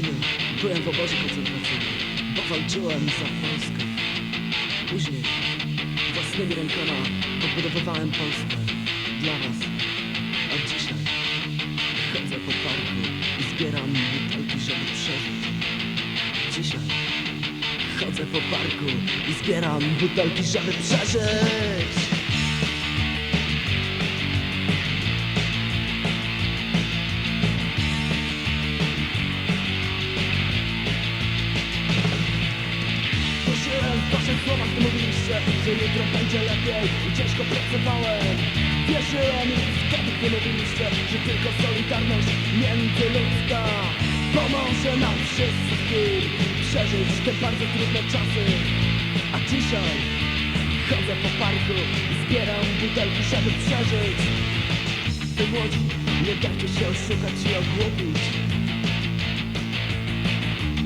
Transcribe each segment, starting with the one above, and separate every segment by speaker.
Speaker 1: wojny byłem w obozie koncentracyjnym, bo walczyłem za Polskę. Później własnymi rękoma odbudowywałem Polskę dla was. A dzisiaj chodzę po parku i zbieram butelki, żeby przeżyć. Dzisiaj chodzę po parku i zbieram butelki, żeby przeżyć. Będzie lepiej i ciężko pracowałem. Wierzyłem już wtedy, gdy mówiliście, że tylko solidarność międzyludzka Pomoże nam wszystkim przeżyć te bardzo trudne czasy. A dzisiaj chodzę po parku i zbieram butelki, żeby przeżyć. Wy młodzi, nie dajcie się oszukać i ogłupić.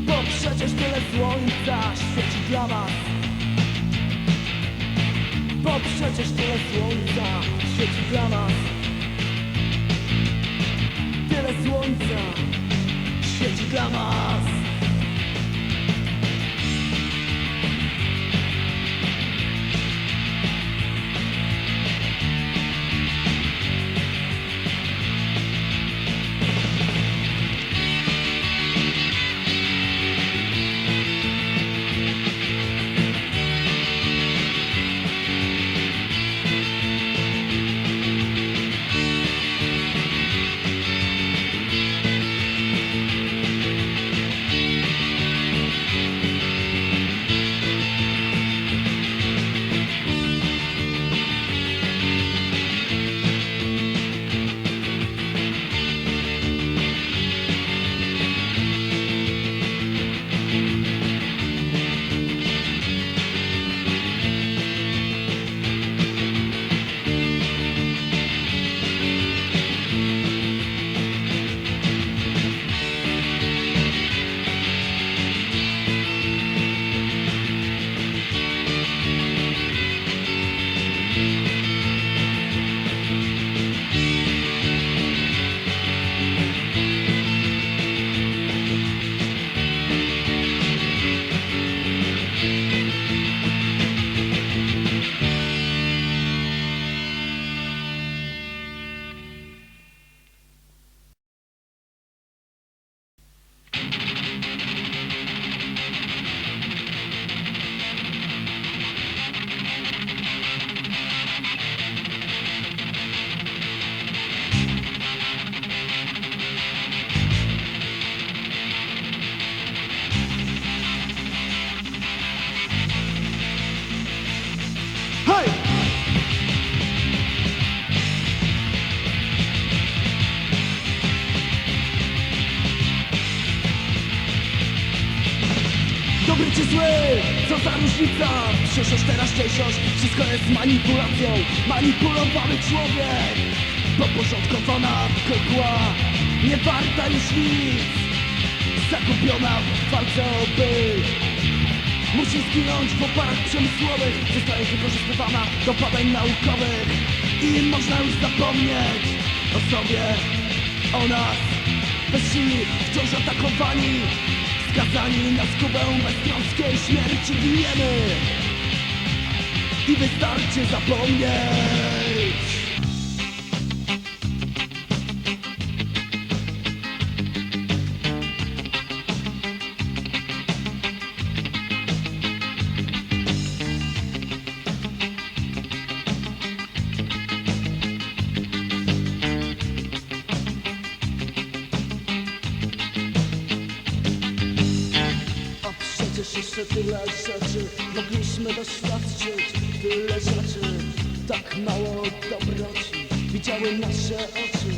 Speaker 1: Bo przecież tyle słońca świeci dla was Bo przecież tyle słońca świeci dla was Tyle słońca świeci dla was czy zły, co za różnica! Przyszłość, teraźniejszość, wszystko jest manipulacją. Manipulowany człowiek. Podporządkowana kukła Nie warta już nic. Zakupiona w walce o byt Musi zginąć w oparach przemysłowych. Zostaje wykorzystywana do badań naukowych. I można już zapomnieć o sobie, o nas. Bezsilni, wciąż atakowani Skazani na skubę beztroskiej śmierci giniemy. I wystarczy zapomnieć przecież jeszcze tyle rzeczy mogliśmy doświadczyć Tyle rzeczy, tak mało dobroci. Widziały nasze oczy,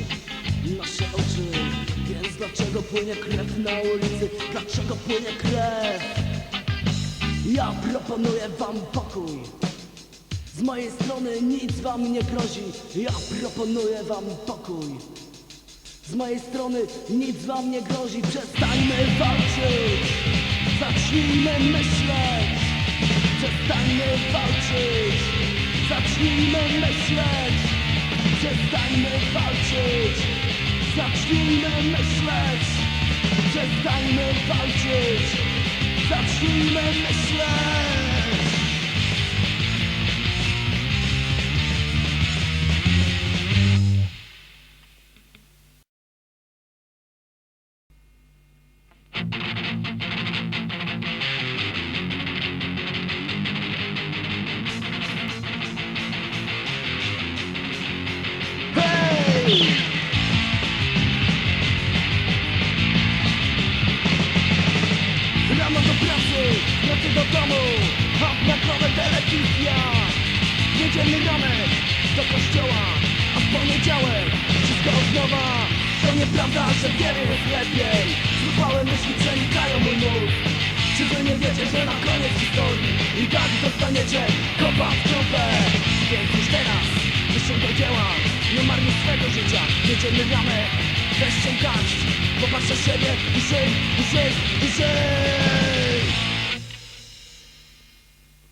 Speaker 1: nasze oczy Więc dlaczego płynie krew na ulicy? Dlaczego płynie krew? Ja proponuję wam pokój. Z mojej strony nic wam nie grozi. Ja proponuję wam pokój. Z mojej strony nic wam nie grozi. Przestańmy walczyć Zacznijmy myśleć. Przestańmy walczyć. Zacznijmy myśleć. Przestańmy walczyć. Zacznijmy myśleć. Przestańmy walczyć. Zacznijmy myśleć Rano do pracy, nocy do domu Hop na krowę telewizja. Niedzielny ranek do kościoła A w poniedziałek wszystko od nowa. To nieprawda, że wiele jest lepiej. Zuchwałe myśli przenikają mój mózg. Czy wy nie wiecie, że na koniec historii I tak dostaniecie kopa w dupę? Więc już teraz wyszło do dzieła Nie marnuj swego życia. Niedzielny ranek Weź się garść. Popatrz na siebie. Żyj, i żyj